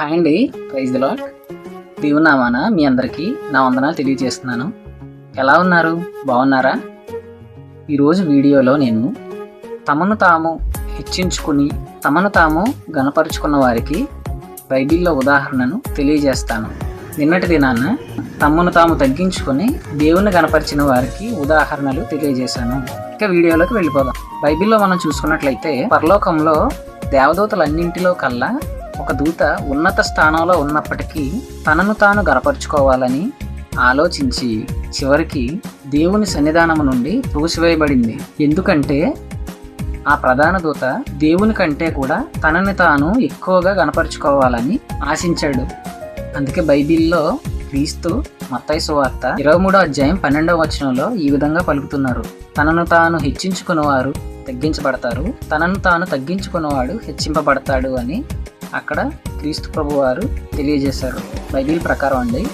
Hi అండి. Praise lot దేవునామాన మీ అందరికీ నా వందనాలు తెలియజేస్తున్నాను. ఎలా ఉన్నారు? బాగున్నారా? ఈరోజు వీడియోలో నేను తమను తాము హెచ్చించుకుని తమను తాము గనపరుచుకున్న వారికి బైబిల్లో ఉదాహరణను తెలియజేస్తాను. నిన్నటి దినాన తమను తాము తగ్గించుకొని దేవుని గనపరిచిన వారికి ఉదాహరణలు తెలియజేశాను. ఇక వీడియోలోకి వెళ్ళిపోదాం. బైబిల్లో మనం చూసుకున్నట్లయితే పరలోకంలో దేవదూతలన్నింటిలో కల్లా ఒక దూత ఉన్నత స్థానంలో ఉన్నప్పటికీ తనను తాను గనపరుచుకోవాలని ఆలోచించి చివరికి దేవుని సన్నిధానము నుండి త్రోసివేయబడింది ఎందుకంటే ఆ ప్రధాన దూత దేవుని కంటే కూడా తనని తాను ఎక్కువగా గనపరుచుకోవాలని ఆశించాడు. అందుకే బైబిల్లో క్రీస్తు మత్తయి సువార్త ఇరవై మూడో అధ్యాయం పన్నెండవ వచనంలో ఈ విధంగా పలుకుతున్నారు. తనను తాను హెచ్చించుకున్నవారు తగ్గించబడతారు తనను తాను తగ్గించుకున్నవాడు హెచ్చింపబడతాడు అని అక్కడ క్రీస్తు ప్రభు వారు తెలియజేశారు. బైబిల్ ప్రకారం అండి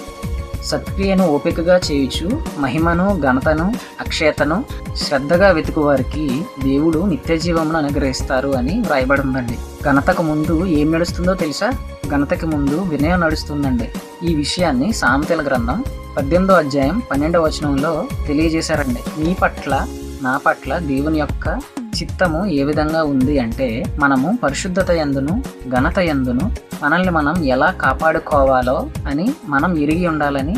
సత్క్రియను ఓపికగా చేయుచు మహిమను ఘనతను అక్షయతను శ్రద్ధగా వెతుకు వారికి దేవుడు నిత్య జీవమును అనుగ్రహిస్తారు అని వ్రాయబడి ఉందండి. ఘనతకు ముందు ఏం నడుస్తుందో తెలుసా? ఘనతకి ముందు వినయం నడుస్తుందండి. ఈ విషయాన్ని సామెతల గ్రంథం పద్దెనిమిదో అధ్యాయం పన్నెండవ వచనంలో తెలియజేశారండి. మీ పట్ల నా పట్ల దేవుని యొక్క చిత్తము ఏ విధంగా ఉంది అంటే మనము పరిశుద్ధత ఎందును ఘనత ఎందును మనల్ని మనం ఎలా కాపాడుకోవాలో అని మనం ఇరిగి ఉండాలని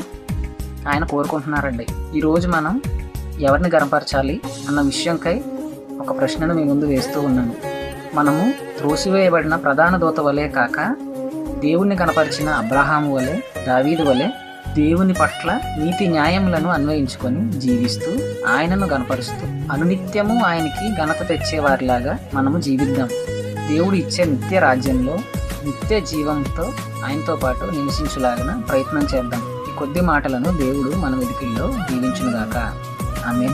ఆయన కోరుకుంటున్నారండి. ఈరోజు మనం ఎవరిని గనపరచాలి అన్న విషయంకై ఒక ప్రశ్నను మీ ముందు వేస్తూ ఉన్నాను. మనము త్రోసివేయబడిన ప్రధాన దూత వలె కాక దేవుణ్ణి కనపరిచిన అబ్రహాము వలె దావీదు వలె దేవుని పట్ల నీతి న్యాయములను అన్వయించుకొని జీవిస్తూ ఆయనను గనపరుస్తూ అనునిత్యము ఆయనకి ఘనత తెచ్చేవారిలాగా మనము జీవిద్దాం. దేవుడు ఇచ్చే నిత్య రాజ్యంలో నిత్య జీవంతో ఆయనతో పాటు నివసించులాగిన ప్రయత్నం చేద్దాం. ఈ కొద్ది మాటలను దేవుడు మన వెతికిల్లో దీవించునుగాక. ఆమె